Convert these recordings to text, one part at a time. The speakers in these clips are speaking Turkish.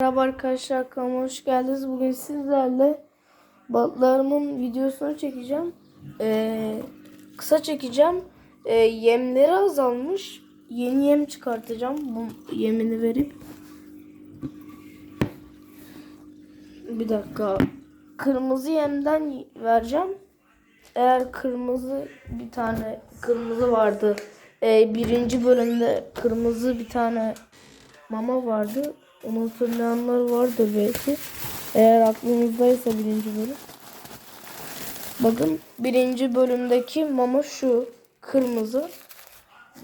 Merhaba arkadaşlar kanalıma hoş geldiniz. Bugün sizlerle balıklarımın videosunu çekeceğim. Ee, kısa çekeceğim. Ee, yemleri azalmış. Yeni yem çıkartacağım. Bu yemini verip. Bir dakika. Kırmızı yemden vereceğim. Eğer kırmızı bir tane kırmızı vardı. Ee, birinci bölümde kırmızı bir tane mama vardı. Onu hatırlayanlar vardır belki. Eğer aklınızdaysa birinci bölüm. Bakın birinci bölümdeki mama şu. Kırmızı.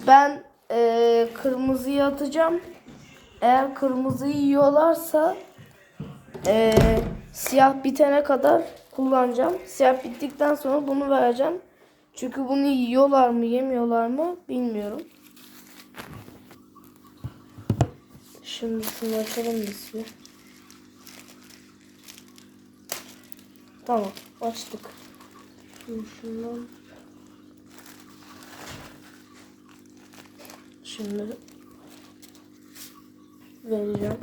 Ben eee kırmızıyı atacağım. Eğer kırmızıyı yiyorlarsa eee, siyah bitene kadar kullanacağım. Siyah bittikten sonra bunu vereceğim. Çünkü bunu yiyorlar mı yemiyorlar mı bilmiyorum. Şimdi şunu açalım biz. Tamam açtık. Şimdi şundan Şimdi vereceğim.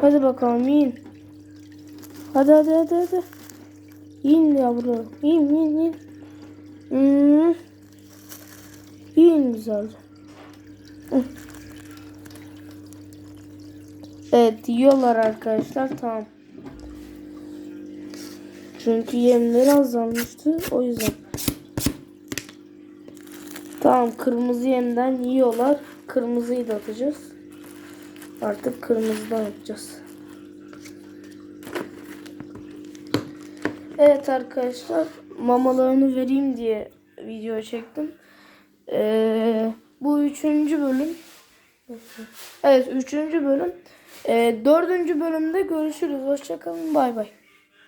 Hadi bakalım yiyin. Hadi hadi hadi hadi. Yiyin yavru. Yiyin yiyin yiyin. Hmm. Hı. Evet yiyorlar arkadaşlar tamam. Çünkü yemleri azalmıştı o yüzden. Tamam kırmızı yemden yiyorlar. Kırmızıyı da atacağız. Artık kırmızıdan atacağız. Evet arkadaşlar mamalarını vereyim diye video çektim. Ee, bu üçüncü bölüm. Evet üçüncü bölüm. Ee, dördüncü bölümde görüşürüz. Hoşçakalın. Bay bay.